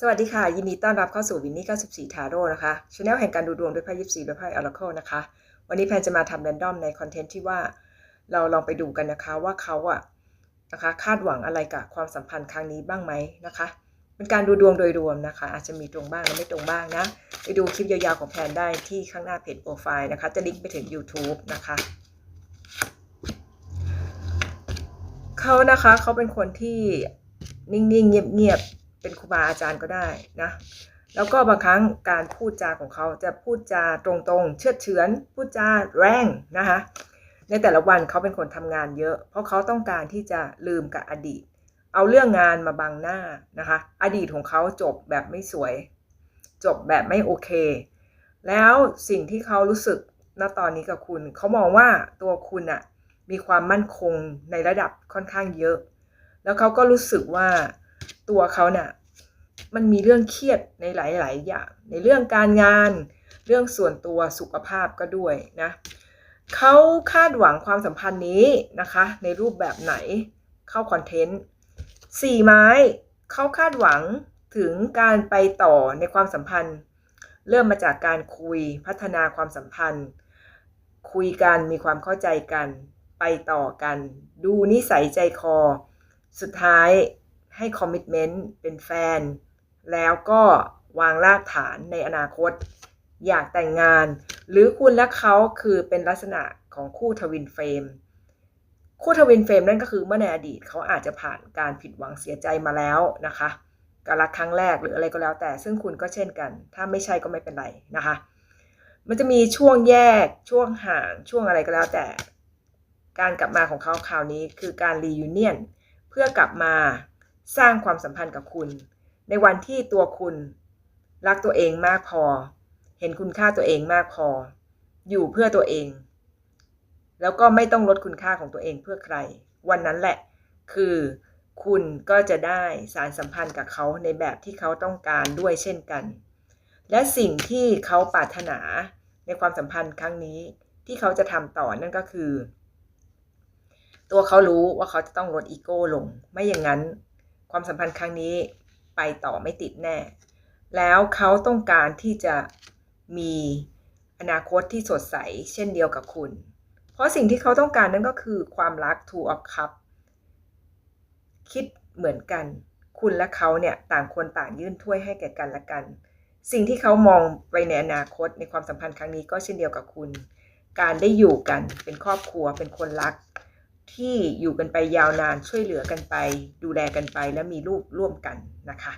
สวัสดีค่ะ ยินดีต้อนรับเข้าสู่วินนี่94ทาโร่นะคะช anel แห่งการดูดวงด้วยไพ่ยิปซีและไพ่ออร์เคิลนะคะ วันนี้แพนจะมาทำแรนดอมในคอนเทนต์ที่ว่าเราลองไปดูกันนะคะว่าเขาอะนะคะคาดหวังอะไรกับความสัมพันธ์ครั้งนี้บ้างไหมนะคะ เป็นการดูดวงโดยรวมนะคะ อาจจะมีตรงบ้างและไม่ตรงบ้างนะ ไปดูคลิปยาวๆของแพนได้ที่ข้างหน้าเพจโปรไฟล์นะคะ จะลิงก์ไปถึง YouTube นะคะเขานะคะเขาเป็นคนที่นิ่งๆเงียบๆ เป็นครูบาอาจารย์ก็ได้นะ แล้วก็บางครั้งการพูดจาของเขาจะพูดจาตรงๆ เชื่อเฉือนพูดจาแรงนะคะในแต่ละวันเขาเป็นคนทำงานเยอะ เพราะเขาต้องการที่จะลืมกับอดีต เอาเรื่องงานมาบังหน้านะคะ อดีตของเขาจบแบบไม่สวย จบแบบไม่โอเค แล้วสิ่งที่เขารู้สึกณตอนนี้กับคุณ เขามองว่าตัวคุณอะมีความมั่นคงในระดับค่อนข้างเยอะ แล้วเขาก็รู้สึกว่า ตัวเขาเนะ่ะมันมีเรื่องเครียดในหลาย ๆ อย่าง ในเรื่องการงาน เรื่องส่วนตัวสุขภาพก็ด้วยนะเขาคาดหวังความสัมพันธ์นี้นะคะ ในรูปแบบไหนเข้าคอนเทนต์สี่ไม้เขาคาดหวังถึงการไปต่อในความสัมพันธ์ เริ่มมาจากการคุยพัฒนาความสัมพันธ์ คุยกันมีความเข้าใจกัน ไปต่อกัน ดูนิสัยใจคอ สุดท้าย ให้คอมมิชเมนต์เป็นแฟน แล้วก็วางรากฐานในอนาคต อยากแต่งงาน หรือคุณและเขาคือเป็นลักษณะของคู่ทวินเฟรมคู่ทวินเฟรมนั่นก็คือเมื่อในอดีตเขาอาจจะผ่านการผิดหวังเสียใจมาแล้วนะคะการรักครั้งแรกหรืออะไรก็แล้วแต่ซึ่งคุณก็เช่นกัน ถ้าไม่ใช่ก็ไม่เป็นไรนะคะ มันจะมีช่วงแยกช่วงห่างช่วงอะไรก็แล้วแต่ การกลับมาของเขาคราวนี้คือการรียูเนียนเพื่อกลับมา สร้างความสัมพันธ์กับคุณ ในวันที่ตัวคุณ รักตัวเองมากพอ เห็นคุณค่าตัวเองมากพอ อยู่เพื่อตัวเอง แล้วก็ไม่ต้องลดคุณค่าของตัวเองเพื่อใคร วันนั้นแหละ คือคุณก็จะได้สารสัมพันธ์กับเขาในแบบที่เขาต้องการด้วยเช่นกัน และสิ่งที่เขาปรารถนาในความสัมพันธ์ครั้งนี้ที่เขาจะทำต่อนั่นก็คือ ตัวเขารู้ว่าเขาจะต้องลดอีโก้ลง ไม่อย่างนั้น ความสัมพันธ์ครั้งนี้ไปต่อไม่ติดแน่ แล้วเขาต้องการที่จะมีอนาคตที่สดใสเช่นเดียวกับคุณ เพราะสิ่งที่เขาต้องการนั่นก็คือความรัก two of cup คิดเหมือนกัน คุณและเขาเนี่ยต่างคนต่างยื่นถ้วยให้แก่กันและกัน สิ่งที่เขามองไปในอนาคตในความสัมพันธ์ครั้งนี้ก็เช่นเดียวกับคุณ การได้อยู่กันเป็นครอบครัวเป็นคนรัก ที่อยู่กันไปยาวนานช่วยเหลือกันไป ดูแลกันไปและมีลูกร่วมกันนะคะ